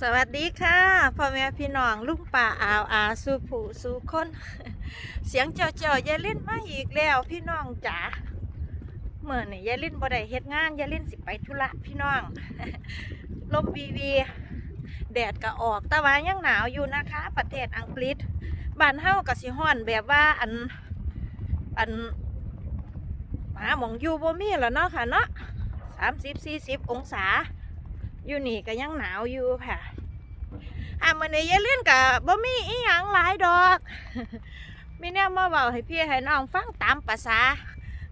สวัสดีค่ะพ่อแม่พี่น้องลุงป่าอาวอาสุผู้สุคนเสียงเจ้าเจ้าๆยายลิ้นมาอีกแล้วพี่น้องจ๋าเมื่อนี่ยายลิ้นบ่ได้เฮ็ดงานยายลิ้นสิไปธุระพี่น้องลมวีวีแดดก็ออกแต่ว่ายังหนาวอยู่นะคะ ประเทศอังกฤษบ้านเฮาก็สิฮ้อนแบบว่าอันอันหมาหมองอยู่บ่มีแล้วเนาะค่ะเนาะสามสิบสี่สิบองศา อยู่นี่ก็ยังหนาวอยู่ค่ะอะมื้อนี้ยายเล่นกับบ่มีอีหยังหลายดอกมีแนวมาเว้าให้พี่ให้น้องฟังตามภาษา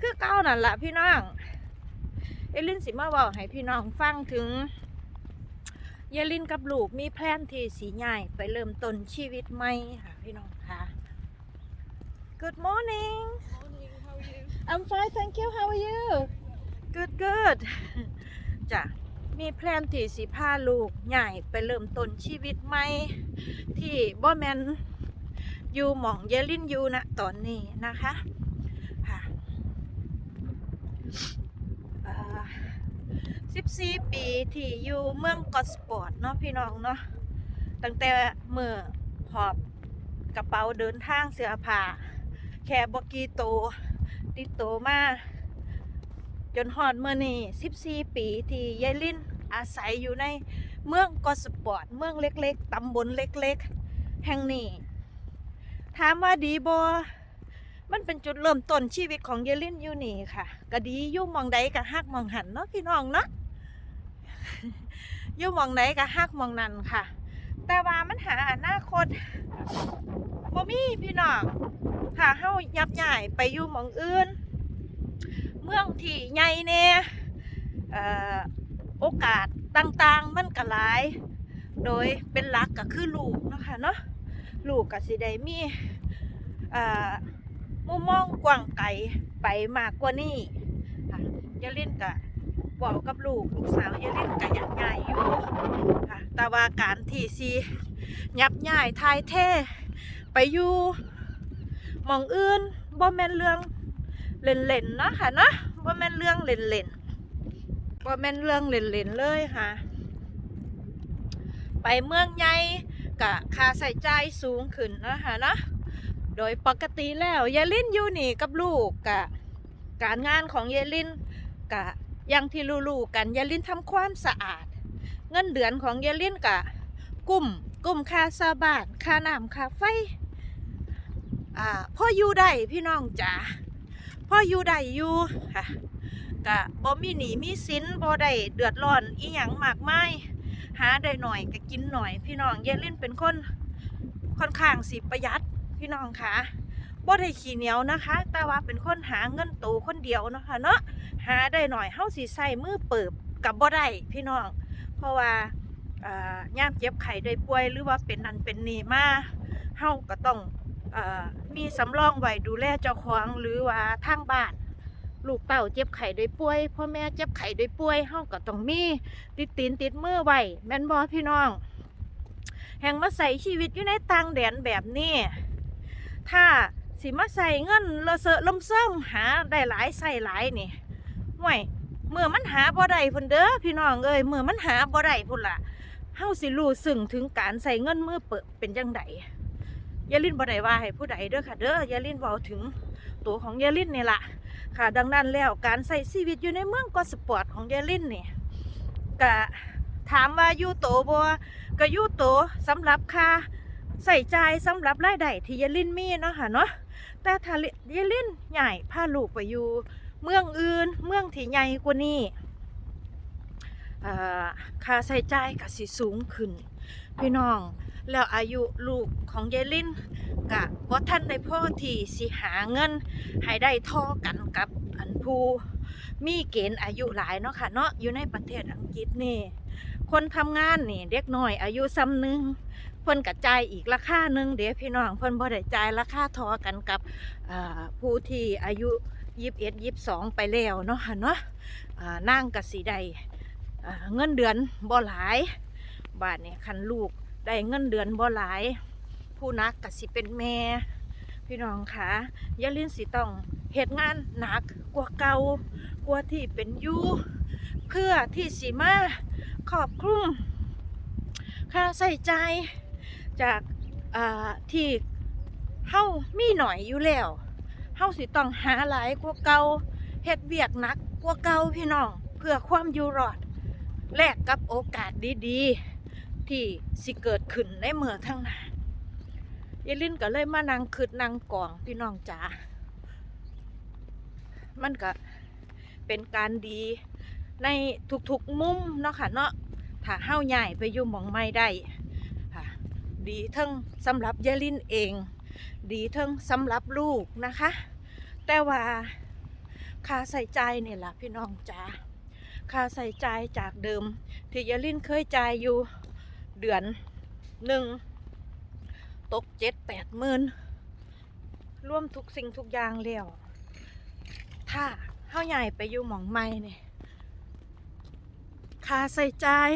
คือเก่านั่นล่ะพี่น้องยายลินสิมาเว้าให้พี่น้องฟังถึงยายลินกับลูกมีแพลนที่สีใหญ่ไปเริ่มต้นชีวิตใหม่ค่ะพี่น้องค่ะ Good morning Morning, how are you? I'm fine thank you how are you good good จ้ะ มีแพลนที่สิพาลูกใหญ่ไปเริ่มต้นชีวิตใหม่ที่บ่แมนอยู่หม่องเยลินอยู่นะตอนนี้นะคะค่ะสิบสี่ปีที่อยู่เมืองกอสปอร์ตเนาะพี่น้องเนาะตั้งแต่เมื่อหอบกระเป๋าเดินทางเสื้อผ้าแค่บกีโตติดโตมาจนฮอดเมื่อนี้14 ปีที่ยายลิน อาศัยอยู่ในเมืองกอสปอร์ตเมืองเล็กๆตำบลเล็กๆ แห่งนี้ถามว่าดีบอมันเป็นจุดเริ่มต้นชีวิตของยายลินอยู่นี่ค่ะก็ดียู่มองใดก็ฮักมองหันเนาะพี่น้องเนาะยู่มองใดก็ฮักมองนันค่ะ แต่ว่ามันหาอนาคตบ่มีพี่น้องถ้าเฮายับย้ายไปยู่มองอื่น เมืองที่ใหญ่แน่เอ่อ โอกาสต่างๆ มันก็หลาย โดยเป็นหลักก็คือลูกเนาะคะเนาะลูกก็สิได้มีมุมมองกว้างไกลไปมากกว่านี้ค่ะยาลินก็บอกกับลูกลูกสาวยาลินก็อยากง่ายอยู่ค่ะแต่ว่าการที่สิยับย่ายทายเทไปอยู่มองอื่นบ่แม่นเรื่องเล่นๆเนาะค่ะเนาะว่แม่นเรื่องเล่นๆ ว่าแม่นเรื่องเล่นๆเลยค่ะ ไปเมืองใหญ่กะค่าใส่ใจสูงขึ้นนะคะเนาะโดยปกติแล้วยายลินอยู่นี่กับลูกกะการงานของยายลินกะยังที่รู้ๆกันยายลินทำความสะอาด เงินเดือนของยายลินกะกุ้มกุ้มค่าซาบานค่าน้ำค่าไฟอ่าพ่ออยู่ได้พี่น้องจ๋าพ่ออยู่ได้อยู่ค่ะ กะบ่มีหนีมีสินบ่ได้เดือดร้อนอีหยังมากมายหาได้หน่อยก็กินหน่อย พี่น้องเยลินเป็นคนค่อนข้างสิประหยัดพี่น้องค่ะบ่ได้ขี้เหนียวนะคะ แต่ว่าเป็นคนหาเงินโตวคนเดียวเนาะคะเนาะหาได้หน่อยเฮาสิใส่มือเปิบกับบ่ได้พี่น้อง เพราะว่าอย่ามเจ็บไข้ได้ป่วยหรือว่าเป็นนั่นเป็นนี่มาเฮาก็ต้องอมีสำรองไว้ดูแลเจ้าของหรือว่าทางบ้าน ลูกเต้าเจ็บไข้ด้ป่วยพ่อแม่เจ็บไข้ด้ป่วยเฮาก็ต้องมีติดตีนติดมือไว้แม่นบ่พี่น้อง แห่งมาใส่ชีวิตอยู่ในต่างแดนแบบนี้ ถ้าสิมาใส่เงินละเสอะลมเซิมหาได้หลายใส่หลายนี่ห่วยเมื่อมันหาบ่ได้พุ่นเด้อพี่น้องเอ้ยเมื่อมันหาบ่ได้พุ่นล่ะเฮาสิรู้สึงถึงการใส่เงินมือเปิดเป็นจังได ยาลินบ่ได้ว่าให้ผู้ใดเด้อค่ะเด้อยาลินเว้าถึงตัวของยาลินนี่ล่ะค่ะ ดังนั้นแล้วการใส่ชีวิตอยู่ในเมืองก็สปอร์ตของยาลินนี่ก็ถามว่าอยู่โตบ่ก็อยู่โตสำหรับค่าใส่ใจายสำหรับรายได้ที่ยาลินมีเนาะค่ะเนาะแต่ถ้ายาลินใหญ่พาลูกไปอยู่เมืองอื่นเมืองที่ใหญ่กว่านี้ค่าใส่จ่ายก็สิสูงขึ้น พี่น้อง แล้วอายุลูกของยายลินกะว่าท่านได้พ่อที่สิหาเงิน ให้ได้ท่อกันกับอันผู้มีเกณฑ์อายุหลายเนาะค่ะเนาะอยู่ในประเทศอังกฤษนี่คนทำงานนี่เด็กน้อยอายุซ้ำหนึ่งเพิ่นกระจายอีกราคาหนึ่งเดี๋ยวพี่น้องเพิ่นบ่ได้จ่ายราคาทอกันกับผู้ที่อายุยี่สิบเอ็ดยี่สิบสองไปแล้วเนาะค่ะเนาะนั่งกับสิได้เงินเดือนบ่หลาย บาทเนี่ยคันลูก ได้เงินเดือนบ่หลาย ผู้นักก็สิเป็นแม่ พี่น้องคะยาลืมสิต้องเหตุงานหนักกว่าเก่ากว่าที่เป็นอยู่เพื่อที่สิมาขอบคลุมค่าใส่ใจจากาที่เฮามีหน่อยอยู่แล้วเฮาสิต้องหาหลายกว่าเก่าเฮ็ดเวียกหนักกว่าเก่าพี่น้องเพื่อความอยู่รอดแลกกับโอกาสดีๆ ที่สิเกิดขึ้นในเมืองทั้งหน้ายายลินก็เลยมานั่งคืดนั่งกองพี่น้องจ๋า มันก็เป็นการดีในทุกๆมุมเนาะค่ะเนาะ ถ้าเฮาใหญ่ไปอยู่หมองไม่ได้ค่ะดีทั้งสำหรับยายลินเอง ดีทั้งสำหรับลูกนะคะ แต่ว่าค่าใส่ใจเนี่ยล่ะพี่น้องจ๋า ค่าใส่ใจจากเดิมที่ยายลินเคยจ่ายอยู่ เดือนหนึ่งตกเจ็ดแปดหมื่นร่วมทุกสิ่งทุกอย่างแล้วถ้าเฮาใหญ่ไปอยู่หมองไม่เนี่ยค่าใส่ใจาย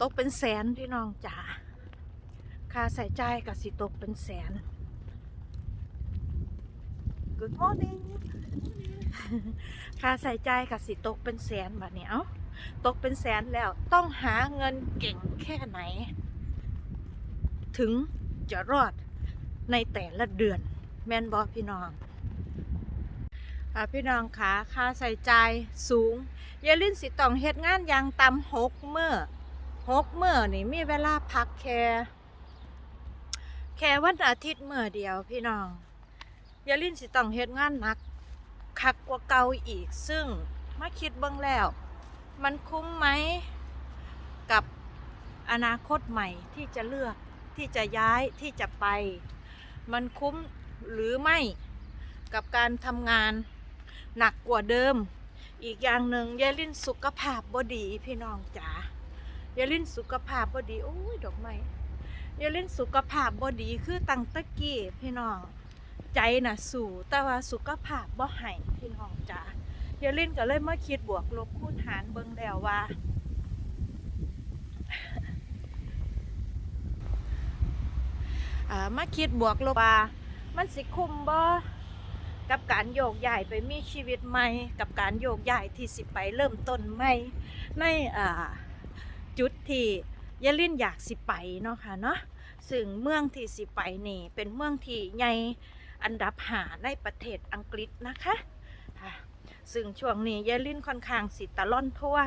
ตกเป็นแสนพี่น้องจ๋าค่าใส่ใจายกับสิตกเป็นแสน Good morning ค่าใส่ใจกับสิตกเป็นแสนบัดนี้เอ้าตกเป็นแสนแล้วต้องหาเงินเก่งแค่ไหน ถึงจะรอดในแต่ละเดือน แม่นบอพี่น้องอ่าพี่น้องขาค่าใส่ใจสูงอยาลินสิต้องเฮ็ดงานอย่างต่ำหกเมื่อหกเมื่อนี่มีเวลาพักแค่แค่วันอาทิตย์เมื่อเดียวพี่น้องอยาลินสิต้องเฮ็ดงานหนัก คักกว่าเก่าอีก ซึ่งมาคิดเบิ่งแล้ว มันคุ้มไหมกับอนาคตใหม่ที่จะเลือกที่จะย้ายที่จะไป มันคุ้มหรือไม่กับการทำงานหนักกว่าเดิม อีกอย่างหนึ่งยายลินสุขภาพบดีพี่น้องจ๋ายายลินสุขภาพบดีโอ้ยดอกไม้ยายลินสุขภาพบดีคือตั้งตะกี้พี่น้อง ใจนะสู่ แต่ว่าสุขภาพบ่ให้พี่น้องจ๋ายายลินก็เลยมาคิดบวกลบคูณหารเบิ่งแล้วว่าอ่ามาคิดบวกลบว่ามันสิคุ้มบ่กับการโยกย้ายไปมีชีวิตใหม่ กับการโยกย้ายที่สิไปเริ่มต้นใหม่ในจุดที่ยายลินอยากสิไปเนาะค่ะเนาะซึ่งเมืองที่สิไปนี่เป็นเมืองที่ใหญ่ อันดับหาในประเทศอังกฤษนะคะค่ะซึ่งช่วงนี้ยายลินค่อนข้างสิตะล่อนทั่ว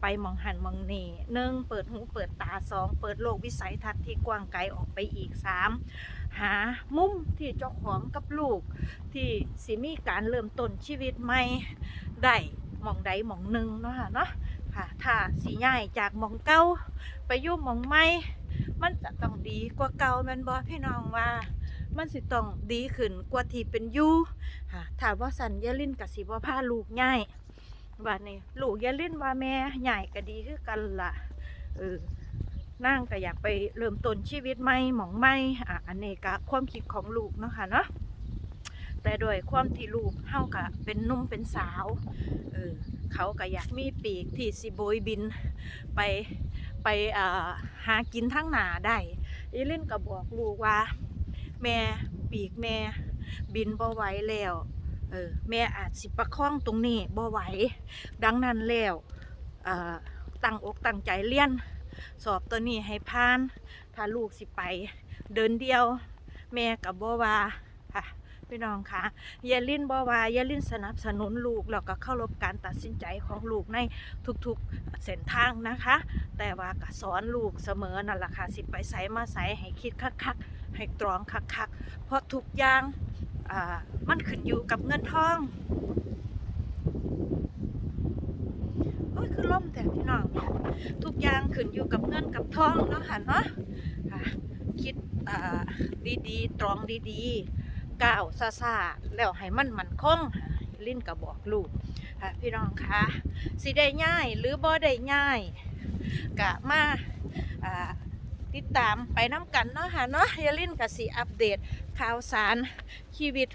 ไปมองหันมองนี่หนึ่งเปิดหูเปิดตาสองเปิดโลกวิสัยทัศน์ที่กว้างไกลออกไปอีกสามหามุมที่เจ้าของกับลูก ที่สิมีการเริ่มต้นชีวิตใหม่ได้มองใดมองหนึ่งเนาะคะเนาะค่ะถ้าสีใหญ่จากมองเก่าไปยุ่หมองใหม่มันจะต้องดีกว่าเก่าแม่นบอพี่น้องว่า มันสิต้องดีขึ้นกว่าที่เป็นอยู่ค่ะถ้าว่าสันยาลินกับสิบ่พาลูกง่ายบัดนี้ลูกยาลินว่าแม่ใหญ่ก็ดีคือกันล่ะเออนั่งก็อยากไปเริ่มต้นชีวิตใหม่หมองใหม่อะอันนี้ก็ความคิดของลูกเนาะค่ะเนาะแต่โดยความที่ลูกเฮาก็เป็นนุ่มเป็นสาวเออเขาก็อยากมีปีกที่สิโบยบินไปไปอ่าหากินทั้งหนาได้อีลินก็บอกลูกว่า แม่ปีกแม่ บินบ่ไหวแล้วเออแม่อาจสิประคองตรงนี้บ่ไหว ดังนั้นแล้วตั้งอกตั้งใจเรียน สอบตัวนี้ให้ผ่าน ถ้าลูกสิไป เดินเดียว แม่กับบ่ว่าค่ะพี่น้องคะยาลินบ่ว่าย่าลินสนับสนุนลูกแล้วก็เคารพการตัดสินใจของลูกในทุกๆเส้นทางนะคะ แต่ว่าก็สอนลูกเสมอนั่นแหละค่ะสิไปใส่มาใส่ให้คิดคักๆ ให้ตรองคักๆ เพราะทุกอย่างมันขึ้นอยู่กับเงินทองโอ้ยคือล่มแต่พี่น้อง ทุกอย่างขึ้นอยู่กับเงินกับทองเนาะค่ะเนาะค่ะคิดดีๆ ตรองดีๆก้าวซาๆแล้วให้มันมันคงลิ้นก็บอกลูกค่ะพี่น้องคะสิได้ง่ายหรือบ่ได้ง่ายกะมาอ่า ติดตามไปน้ำกันเนาะค่ะเนาะยาลินกับสีอัปเดตข่าวสารชีวิต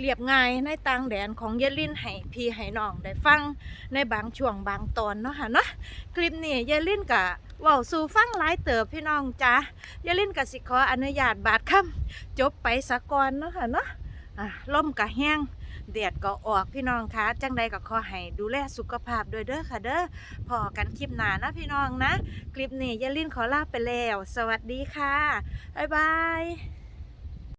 เรียบง่ายในต่างแดนของยาลินให้พี่ให้น้องได้ฟังในบางช่วงบางตอนเนาะค่ะเนาะคลิปนี้ยายลินกะเว้าสู่ฟังหลายเติบพี่น้องจ้ายายลินกะสิขออนุญาตบาดคำจบไปสะก่อนเนาะค่ะเนาะอะล่มกะแห้ง แดดก็ออกพี่น้องคะจังใดก็ขอให้ดูแลสุขภาพด้วยเด้อค่ะเด้อพอกันคลิปหน้านะพี่น้องนะ คลิปนี้ยายลินขอลาไปแล้ว สวัสดีค่ะบ๊ายบาย